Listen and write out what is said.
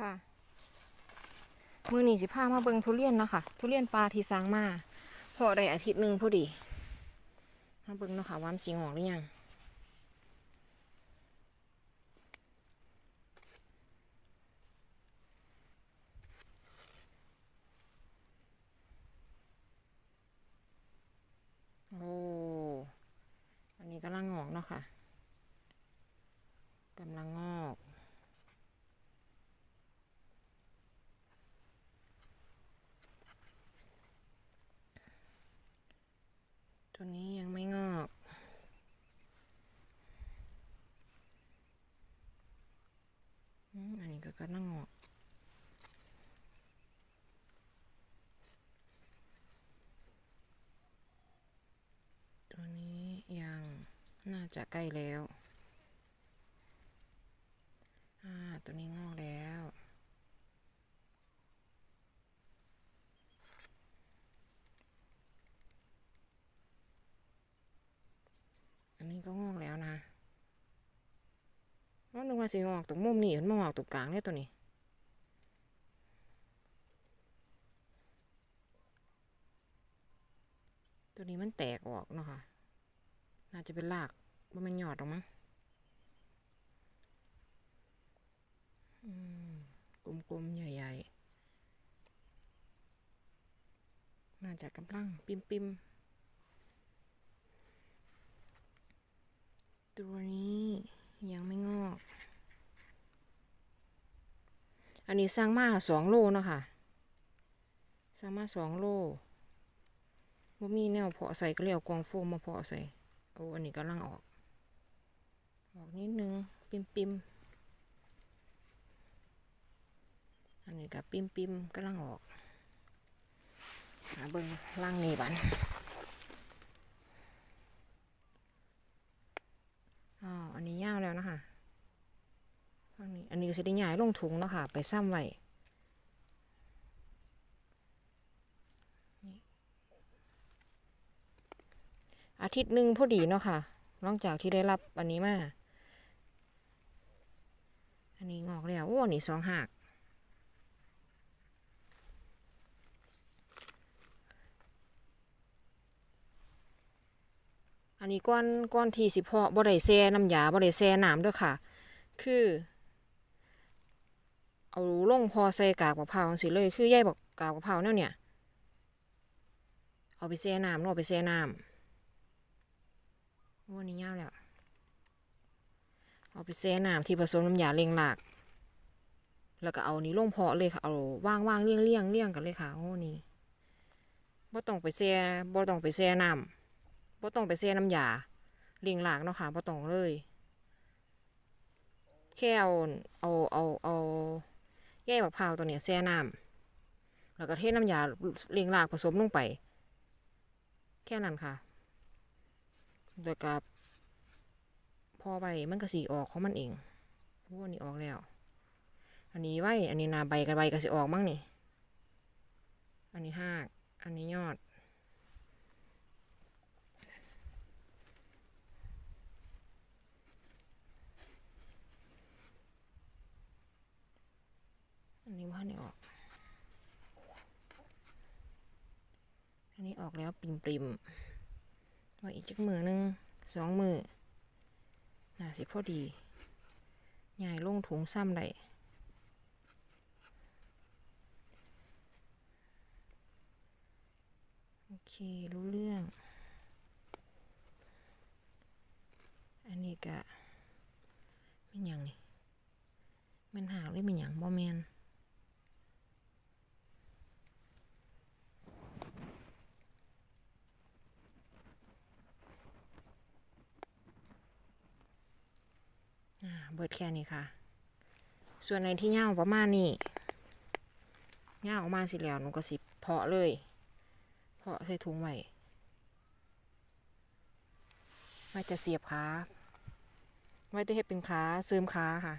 ค่ะ มือหนีสิพามาเบิงทุเรียนเนาะค่ะ ทุเรียนปลาที่สร้างมาพอได้อาทิตย์หนึ่งพอดี มาเบิงเนาะค่ะวามสีงอกหรือยังโอ้อันนี้กำลังงอกเนาะค่ะกำลังงอก ตัวนี้ยังไม่งอก อันนี้ก็กำลังงอกตัวนี้ยังน่าจะใกล้แล้ว อ่า ตัวนี้งอกแล้ว อันนี้ก็งอก แล้วนะว่านึกว่าสิงอกตรงมุมนี่มันมางอกตรงกลางเนี่ยตัวนี้ตัวนี้มันแตกออกเนาะค่ะ น่าจะเป็นรากว่ามันหยอดออกมั้งกลมๆ ใหญ่ๆ น่าจะกำลังปิมๆ ตัวนี้ยังไม่งอก อันนี้สร้างมาสองโลเนาะค่ะสร้างมาสองโลว่ามีแนวเพาะใส่ก็เลยเอากองโฟมมาเพาะใส่โอ้อันนี้กำลังออกออกนิดนึงปิมปิมอันนี้กับปิมปิมกำลังออกหาเบิ้งล่างนี่บันอ๋ออันนี้ยาวแล้วนะคะ ข้างนี้อันนี้ก็จะได้ย้ายลงถุงแล้วค่ะ ไปซ้ำไว้อาทิตย์หนึ่งพอดีเนาะค่ะหลังจากที่ได้รับอันนี้มา อันนี้งอกแล้ว โอ้อันนี้สองหักอันนี้ก้อนก้อนที่สิพาะบ่ได้แซ่น้ำยาบ่ได้แซ่น้ำด้วยค่ะ คือ เอาลงพอใส่กากมะพร้าวสิเลย คือใยบอกกากมะพร้าวเนี่ยเนี่ย เอาไปแซ่น้ำเนาะเอาไปแซ่น้ำวันนี้ยาวแล้ว เอาไปแช่น้ำที่ผสมน้ำยาเลียงหลาก แล้วก็เอานี้ลงพาะเลยค่ะ เอาว่างว่างๆเลี่ยงเลี่ยงเลี่ยงกันเลยค่ะโอ้นี่บ่ต้องไปแช่บ่ต้องไปแช่น้ำบ่ต้องไปแช่น้ำยาเลียงหลากเนาะค่ะบ่ต้องเลยแค่เอาเอาเอาเอา แยกมะพร้าวตัวเนี้ยแช่น้ำแล้วก็เทน้ำยาเลียงหลากผสมลงไป แค่นั้นค่ะแล้วก็พอใบมันก็สีออกของมันเองโอ้อันนี้ออกแล้ว อันนี้ไว้ อันนี้นาใบกับใบก็สีออกมั้งนี่ อันนี้หาก อันนี้ยอด อันนี้ว่านี่ออก อันนี้ออกแล้วปริมปริมๆไว้อีกจักมือหนึ่งสองมือน่าสิพอดีใหญ่ลงถุงซ้ำได้โอเค รู้เรื่อง อันนี้กะเป็นหยังนี่มันหางหรือเป็นหยังบ่แมน เบิดแค่นี้ค่ะ ส่วนในที่เง่าประมาณนี้เง่าออกมาสิแล้วหนูก็สิเพาะเลย เพาะใส่ถุงไว้ไว้จะเสียบขาไว้จะเฮ็ดเป็นขาเสริมขาค่ะ